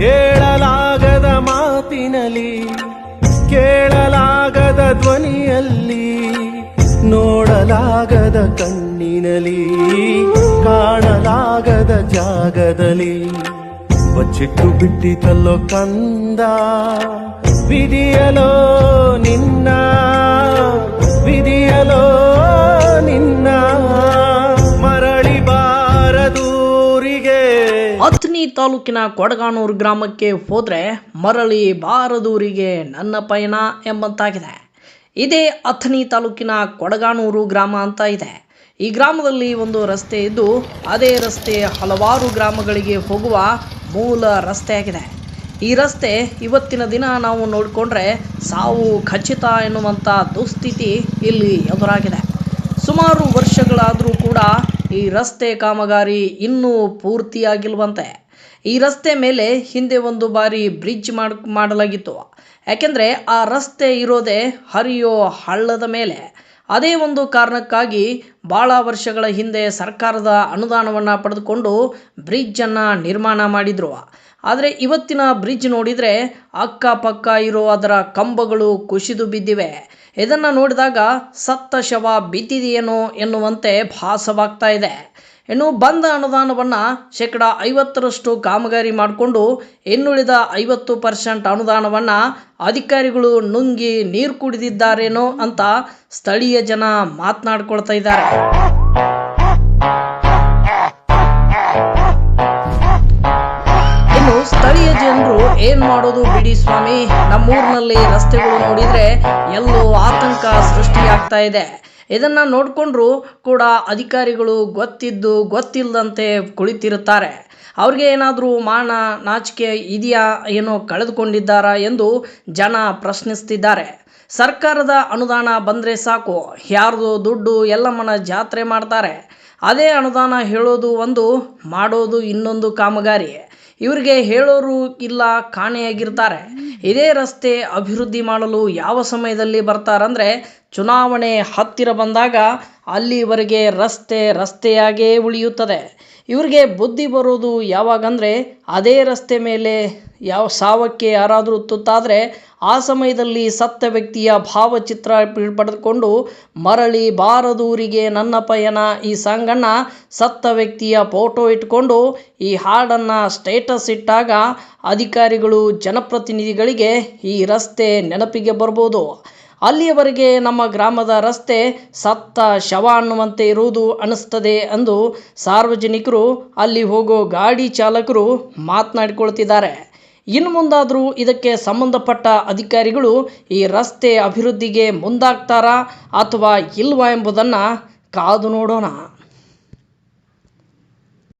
ಹೇಳಲಾಗದ ಮಾತಿನಲ್ಲಿ ಕೇಳಲಾಗದ ಧ್ವನಿಯಲ್ಲಿ ನೋಡಲಾಗದ ಕಣ್ಣಿನಲಿ ಕಾಣಲಾಗದ ಜಾಗದಲ್ಲಿ ಬಚ್ಚಿಟ್ಟು ಬಿಟ್ಟಿತಲ್ಲೋ ಕಂದ ವಿಧಿಯಲೋ ನಿನ್ನ ವಿಧಿಯಲೋ ತಾಲೂಕಿನ ಕೊಡಗಾನೂರು ಗ್ರಾಮಕ್ಕೆ ಹೋದರೆ ಮರಳಿ ಬಾರದೂರಿಗೆ ನನ್ನ ಪಯಣ ಎಂಬಂತಾಗಿದೆ. ಇದೇ ಅಥಣಿ ತಾಲೂಕಿನ ಕೊಡಗಾನೂರು ಗ್ರಾಮ ಅಂತ ಇದೆ. ಈ ಗ್ರಾಮದಲ್ಲಿ ಒಂದು ರಸ್ತೆ ಇದ್ದು ಅದೇ ರಸ್ತೆ ಹಲವಾರು ಗ್ರಾಮಗಳಿಗೆ ಹೋಗುವ ಮೂಲ ರಸ್ತೆಯಾಗಿದೆ ಈ ರಸ್ತೆ ಇವತ್ತಿನ ದಿನ ನಾವು ನೋಡಿಕೊಂಡ್ರೆ ಸಾವು ಖಚಿತ ಎನ್ನುವಂಥ ದುಸ್ಥಿತಿ ಇಲ್ಲಿ ಎದುರಾಗಿದೆ. ಸುಮಾರು ವರ್ಷಗಳಾದರೂ ಕೂಡ ಈ ರಸ್ತೆ ಕಾಮಗಾರಿ ಇನ್ನೂ ಪೂರ್ತಿಯಾಗಿಲ್ವಂತೆ. ಈ ರಸ್ತೆ ಮೇಲೆ ಹಿಂದೆ ಒಂದು ಬಾರಿ ಬ್ರಿಡ್ಜ್ ಮಾಡ್, ಮಾಡಲಾಗಿತ್ತು. ಯಾಕೆಂದರೆ ಆ ರಸ್ತೆ ಇರೋದೇ ಹರಿಯೋ ಹಳ್ಳದ ಮೇಲೆ. ಅದೇ ಒಂದು ಕಾರಣಕ್ಕಾಗಿ ಭಾಳ ವರ್ಷಗಳ ಹಿಂದೆ ಸರ್ಕಾರದ ಅನುದಾನವನ್ನು ಪಡೆದುಕೊಂಡು ಬ್ರಿಡ್ಜನ್ನು ನಿರ್ಮಾಣ ಮಾಡಿದರು. ಆದರೆ ಇವತ್ತಿನ ಬ್ರಿಡ್ಜ್ ನೋಡಿದರೆ ಅಕ್ಕಪಕ್ಕ ಇರೋ ಅದರ ಕಂಬಗಳು ಕುಸಿದು ಬಿದ್ದಿವೆ. ಇದನ್ನು ನೋಡಿದಾಗ ಸತ್ತ ಶವ ಬಿದ್ದಿದೆಯೇನೋ ಎನ್ನುವಂತೆ ಭಾಸವಾಗ್ತಾ ಇದೆ. ಇನ್ನು ಬಂದ ಅನುದಾನವನ್ನು ಶೇಕಡ ಐವತ್ತರಷ್ಟು ಕಾಮಗಾರಿ ಮಾಡಿಕೊಂಡು ಇನ್ನುಳಿದ ಐವತ್ತು ಪರ್ಸೆಂಟ್ ಅನುದಾನವನ್ನು ಅಧಿಕಾರಿಗಳು ನುಂಗಿ ನೀರು ಕುಡಿದಿದ್ದಾರೇನೋ ಅಂತ ಸ್ಥಳೀಯ ಜನ ಮಾತನಾಡ್ಕೊಳ್ತಾ ಇದ್ದಾರೆ. ಇನ್ನು ಸ್ಥಳೀಯ ಜನರು ಏನ್ ಮಾಡೋದು ಬಿಡಿ ಸ್ವಾಮಿ? ನಮ್ಮೂರಿನಲ್ಲಿ ರಸ್ತೆಗಳು ನೋಡಿದ್ರೆ ಎಲ್ಲೋ ಆತಂಕ ಸೃಷ್ಟಿಯಾಗ್ತಾ ಇದೆ. ಇದನ್ನ ನೋಡಿಕೊಂಡ್ರು ಕೂಡ ಅಧಿಕಾರಿಗಳು ಗೊತ್ತಿದ್ದು ಗೊತ್ತಿಲ್ಲದಂತೆ ಕುಳಿತಿರುತ್ತಾರೆ. ಅವ್ರಿಗೆ ಏನಾದರೂ ಮಾನ ನಾಚಿಕೆ ಇದೆಯಾ, ಏನೋ ಕಳೆದುಕೊಂಡಿದ್ದಾರಾ ಎಂದು ಜನ ಪ್ರಶ್ನಿಸ್ತಿದ್ದಾರೆ. ಸರ್ಕಾರದ ಅನುದಾನ ಬಂದರೆ ಸಾಕು, ಯಾರ್ದು ದುಡ್ಡು ಎಲ್ಲಮ್ಮನ ಜಾತ್ರೆ ಮಾಡ್ತಾರೆ. ಅದೇ ಅನುದಾನ ಹೇಳೋದು ಒಂದು, ಮಾಡೋದು ಇನ್ನೊಂದು ಕಾಮಗಾರಿ. ಇವರಿಗೆ ಹೇಳೋರು ಇಲ್ಲ, ಕಾಣೆಯಾಗಿರ್ತಾರೆ. ಇದೇ ರಸ್ತೆ ಅಭಿವೃದ್ಧಿ ಮಾಡಲು ಯಾವ ಸಮಯದಲ್ಲಿ ಬರ್ತಾರಂದರೆ, ಚುನಾವಣೆ ಹತ್ತಿರ ಬಂದಾಗ ಅಲ್ಲಿವರೆಗೆ ರಸ್ತೆ ರಸ್ತೆಯಾಗೇ ಉಳಿಯುತ್ತದೆ. ಇವ್ರಿಗೆ ಬುದ್ಧಿ ಬರೋದು ಯಾವಾಗಂದರೆ ಅದೇ ರಸ್ತೆ ಮೇಲೆ ಯಾವ ಸಾವಕ್ಕೆ ಯಾರಾದರೂ ತುತ್ತಾದರೆ ಆ ಸಮಯದಲ್ಲಿ ಸತ್ತ ವ್ಯಕ್ತಿಯ ಭಾವಚಿತ್ರ ಪಡೆದುಕೊಂಡು ಮರಳಿ ಬಾರದೂರಿಗೆ ನನ್ನ ಪಯಣ. ಈ ಸಾಂಗನ್ನು ಸತ್ತ ವ್ಯಕ್ತಿಯ ಫೋಟೋ ಇಟ್ಕೊಂಡು ಈ ಹಾಡನ್ನು ಸ್ಟೇಟಸ್ ಇಟ್ಟಾಗ ಅಧಿಕಾರಿಗಳು, ಜನಪ್ರತಿನಿಧಿಗಳಿಗೆ ಈ ರಸ್ತೆ ನೆನಪಿಗೆ ಬರ್ಬೋದು. ಅಲ್ಲಿಯವರೆಗೆ ನಮ್ಮ ಗ್ರಾಮದ ರಸ್ತೆ ಸತ್ತ ಶವ ಅನ್ನುವಂತೆ ಇರುವುದು ಅನಿಸ್ತದೆ ಎಂದು ಸಾರ್ವಜನಿಕರು, ಅಲ್ಲಿ ಹೋಗೋ ಗಾಡಿ ಚಾಲಕರು ಮಾತನಾಡಿಕೊಳ್ತಿದ್ದಾರೆ. ಇನ್ನು ಮುಂದಾದರೂ ಇದಕ್ಕೆ ಸಂಬಂಧಪಟ್ಟ ಅಧಿಕಾರಿಗಳು ಈ ರಸ್ತೆ ಅಭಿವೃದ್ಧಿಗೆ ಮುಂದಾಗ್ತಾರಾ ಅಥವಾ ಇಲ್ವಾ ಎಂಬುದನ್ನು ಕಾದು ನೋಡೋಣ.